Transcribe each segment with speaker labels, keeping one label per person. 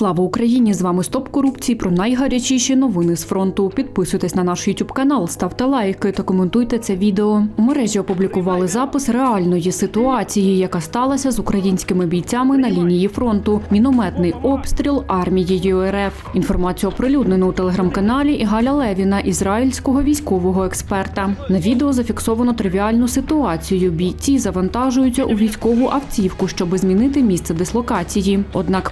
Speaker 1: Слава Україні! З вами Стоп корупції про найгарячіші новини з фронту. Підписуйтесь на наш YouTube канал, ставте лайки та коментуйте це відео. У мережі опублікували запис реальної ситуації, яка сталася з українськими бійцями на лінії фронту. Мінометний обстріл армією РФ. Інформацію оприлюднено у телеграм-каналі Ігаля Левіна, ізраїльського військового експерта. На відео зафіксовано тривіальну ситуацію. Бійці завантажуються у військову автівку, щоби змінити місце дислокації. Однак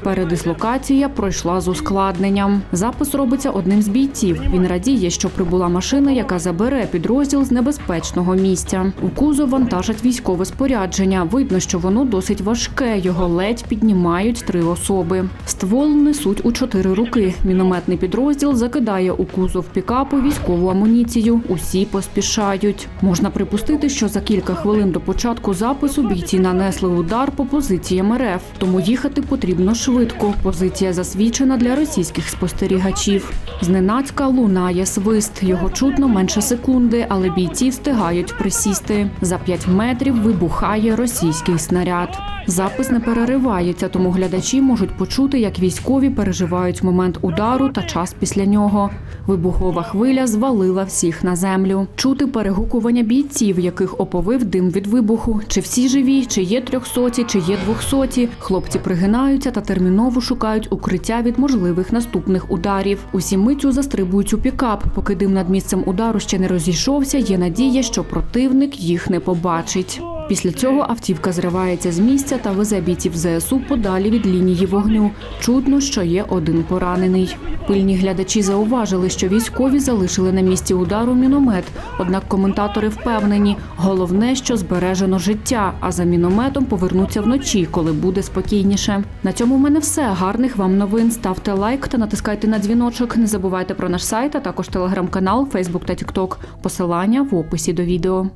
Speaker 1: передислокація пройшла з ускладненням. Запис робиться одним з бійців. Він радіє, що прибула машина, яка забере підрозділ з небезпечного місця. У кузов вантажать військове спорядження. Видно, що воно досить важке. Його ледь піднімають три особи. Ствол несуть у чотири руки. Мінометний підрозділ закидає у кузов пікапу військову амуніцію. Усі поспішають. Можна припустити, що за кілька хвилин до початку запису бійці нанесли удар по позиціям РФ, тому їхати потрібно швидко. Позиція засвідчена для російських спостерігачів. Зненацька лунає свист. Його чутно менше секунди, але бійці встигають присісти. За п'ять метрів вибухає російський снаряд. Запис не переривається, тому глядачі можуть почути, як військові переживають момент удару та час після нього. Вибухова хвиля звалила всіх на землю. Чути перегукування бійців, яких оповив дим від вибуху. Чи всі живі, чи є трьохсоті, чи є двохсоті. Хлопці пригинаються та терміново шукають укриття від можливих наступних ударів. Усі митю застрибують у пікап. Поки дим над місцем удару ще не розійшовся, є надія, що противник їх не побачить. Після цього автівка зривається з місця та везе бійців ЗСУ подалі від лінії вогню. Чудно, що є один поранений. Пильні глядачі зауважили, що військові залишили на місці удару міномет. Однак коментатори впевнені, головне, що збережено життя, а за мінометом повернуться вночі, коли буде спокійніше. На цьому в мене все. Гарних вам новин. Ставте лайк та натискайте на дзвіночок. Не забувайте про наш сайт, а також телеграм-канал, Фейсбук та Тікток. Посилання в описі до відео.